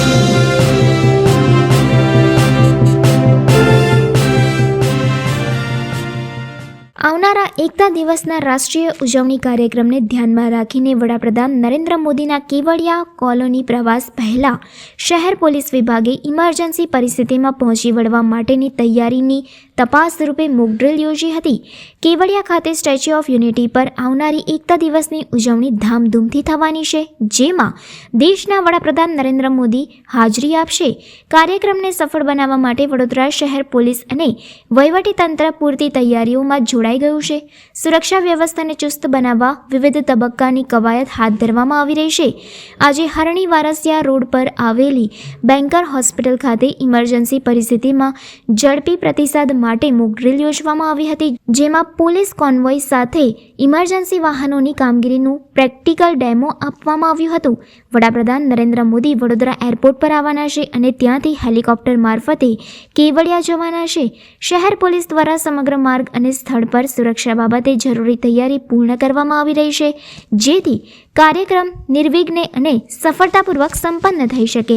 Thank you. આવનારા એકતા દિવસના રાષ્ટ્રીય ઉજવણી કાર્યક્રમને ધ્યાનમાં રાખીને વડાપ્રધાન નરેન્દ્ર મોદીના કેવડિયા કોલોની પ્રવાસ પહેલાં શહેર પોલીસ વિભાગે ઇમરજન્સી પરિસ્થિતિમાં પહોંચી વળવા માટેની તૈયારીની તપાસ રૂપે મોકડ્રીલ યોજી હતી. કેવડિયા ખાતે સ્ટેચ્યુ ઓફ યુનિટી પર આવનારી એકતા દિવસની ઉજવણી ધામધૂમથી થવાની છે, જેમાં દેશના વડાપ્રધાન નરેન્દ્ર મોદી હાજરી આપશે. કાર્યક્રમને સફળ બનાવવા માટે વડોદરા શહેર પોલીસ અને વહીવટીતંત્ર પૂરતી તૈયારીઓમાં જોડાઈ ગયું છે. સુરક્ષા વ્યવસ્થાને ચુસ્ત બનાવવા વિવિધ તબક્કાની કવાયત હાથ ધરવામાં આવી રહી છે. આજે હરણી વારસિયા રોડ પર આવેલી બેન્કર હોસ્પિટલ ખાતે ઇમરજન્સી પરિસ્થિતિમાં ઝડપી પ્રતિસાદ માટે મોક યોજવામાં આવી હતી, જેમાં પોલીસ કોન્વોય સાથે ઇમરજન્સી વાહનોની કામગીરીનું પ્રેક્ટિકલ ડેમો આપવામાં આવ્યું હતું. વડાપ્રધાન નરેન્દ્ર મોદી વડોદરા એરપોર્ટ પર આવવાના છે અને ત્યાંથી હેલિકોપ્ટર મારફતે કેવડિયા જવાના છે. શહેર પોલીસ દ્વારા સમગ્ર માર્ગ અને સ્થળ પર સુરક્ષા બાબતે જરૂરી તૈયારી પૂર્ણ કરવામાં આવી રહી છે, જેથી કાર્યક્રમ નિર્વિઘ્ને અને સફળતાપૂર્વક સંપન્ન થઈ શકે.